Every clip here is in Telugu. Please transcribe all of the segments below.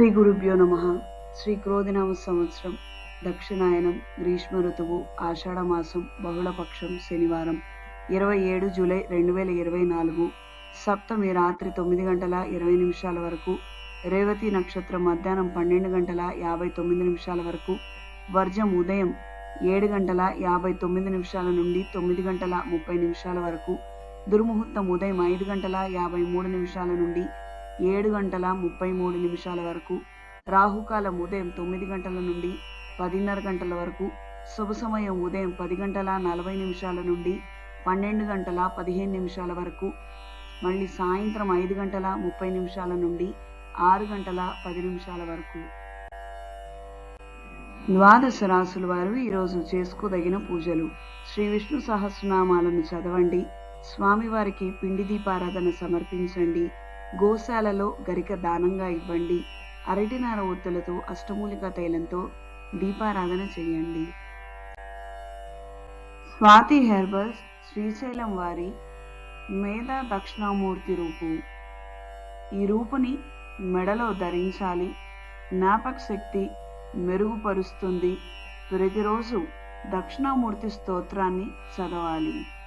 శ్రీ గురుభ్యో నమ. శ్రీ క్రోధినామ సంవత్సరం దక్షిణాయనం గ్రీష్మ ఋతువు ఆషాఢమాసం బహుళపక్షం శనివారం. ఇరవై ఏడు జూలై రెండు వేల ఇరవై నాలుగు సప్తమి రాత్రి తొమ్మిది గంటల ఇరవై నిమిషాల వరకు రేవతి నక్షత్రం మధ్యాహ్నం పన్నెండు గంటల యాభై తొమ్మిది నిమిషాల వరకు వర్జం ఉదయం ఏడు గంటల యాభై తొమ్మిది నిమిషాల నుండి తొమ్మిది గంటల ముప్పై నిమిషాల వరకు దుర్ముహూర్తం ఉదయం ఐదు గంటల యాభై మూడు నిమిషాల నుండి ఏడు గంటల ముప్పై మూడు నిమిషాల వరకు రాహుకాలం ఉదయం తొమ్మిది గంటల నుండి పదిన్నర గంటల వరకు శుభ సమయం ఉదయం పది గంటల నలభై నిమిషాల నుండి పన్నెండు గంటల పదిహేను నిమిషాల వరకు మళ్ళీ సాయంత్రం ఐదు గంటల ముప్పై నిమిషాల నుండి ఆరు గంటల పది నిమిషాల వరకు. ద్వాదశ రాసుల వారు ఈరోజు చేసుకోదగిన పూజలు. శ్రీ విష్ణు సహస్రనామాలను చదవండి. స్వామివారికి పిండి దీపారాధన సమర్పించండి. గోశాలలో గరిక దానంగా ఇవ్వండి. అరటినార ఒత్తులతో అష్టమూలిక తైలంతో దీపారాధన చేయండి. స్వాతి హెర్బల్స్ శ్రీశైలం వారి మేధా దక్షిణామూర్తి రూపు. ఈ రూపుని మెడలో ధరించాలి. జ్ఞాపక శక్తి మెరుగుపరుస్తుంది. ప్రతిరోజు దక్షిణామూర్తి స్తోత్రాన్ని చదవాలి.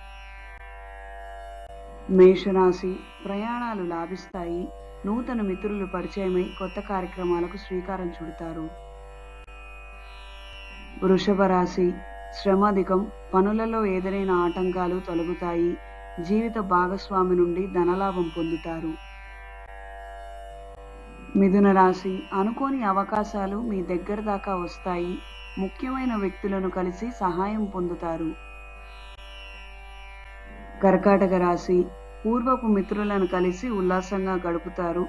మేషరాశి ప్రయాణాలు లాభిస్తాయి. నూతన మిత్రులు పరిచయమై కొత్త కార్యక్రమాలకు శ్రీకారం చుడతారు. వృషభ రాశి శ్రమాధికం పనులలో ఎదురైన ఆటంకాలు తొలగుతాయి. జీవిత భాగస్వామి నుండి ధనలాభం పొందుతారు. మిథున రాశి అనుకోని అవకాశాలు మీ దగ్గర దాకా వస్తాయి. ముఖ్యమైన వ్యక్తులను కలిసి సహాయం పొందుతారు. కర్కాటక రాశి పూర్వపు మిత్రులను కలిసి ఉల్లాసంగా గడుపుతారు.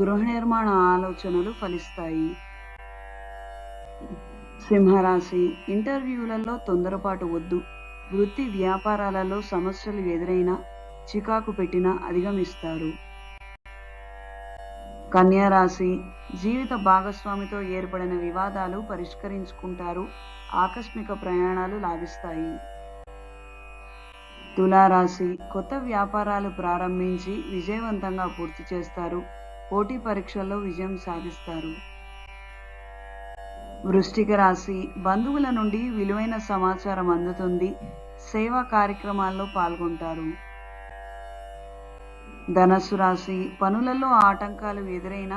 గృహ నిర్మాణ ఆలోచనలు ఫలిస్తాయి. సింహరాశి ఇంటర్వ్యూలలో తొందరపాటు వద్దు. వృత్తి వ్యాపారాలలో సమస్యలు ఎదురైనా చికాకు పెట్టినా అధిగమిస్తారు. కన్యారాశి జీవిత భాగస్వామితో ఏర్పడిన వివాదాలు పరిష్కరించుకుంటారు. ఆకస్మిక ప్రయాణాలు లాభిస్తాయి. తులారాశి కొత్త వ్యాపారాలు ప్రారంభించి విజయవంతంగా పూర్తి చేస్తారు. పోటీ పరీక్షల్లో విజయం సాధిస్తారు. వృష్టిక రాశి బంధువుల నుండి విలువైన సమాచారం అందుతుంది. సేవా కార్యక్రమాల్లో పాల్గొంటారు. ధనస్సు రాశి పనులలో ఆటంకాలు ఎదురైన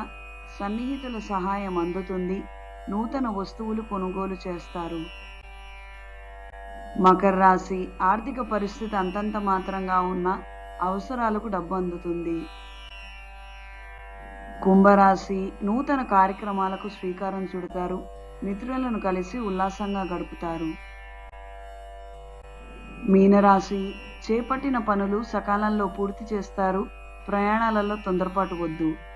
సన్నిహితుల సహాయం అందుతుంది. నూతన వస్తువులు కొనుగోలు చేస్తారు. మకర రాశి ఆర్థిక పరిస్థితి అంతంత మాత్రంగా ఉన్న అవసరాలకు డబ్బు అందుతుంది. కుంభరాశి నూతన కార్యక్రమాలకు శ్రీకారం చుడతారు. మిత్రులను కలిసి ఉల్లాసంగా గడుపుతారు. మీనరాశి చేపట్టిన పనులు సకాలంలో పూర్తి చేస్తారు. ప్రయాణాలలో తొందరపాటు వద్దు.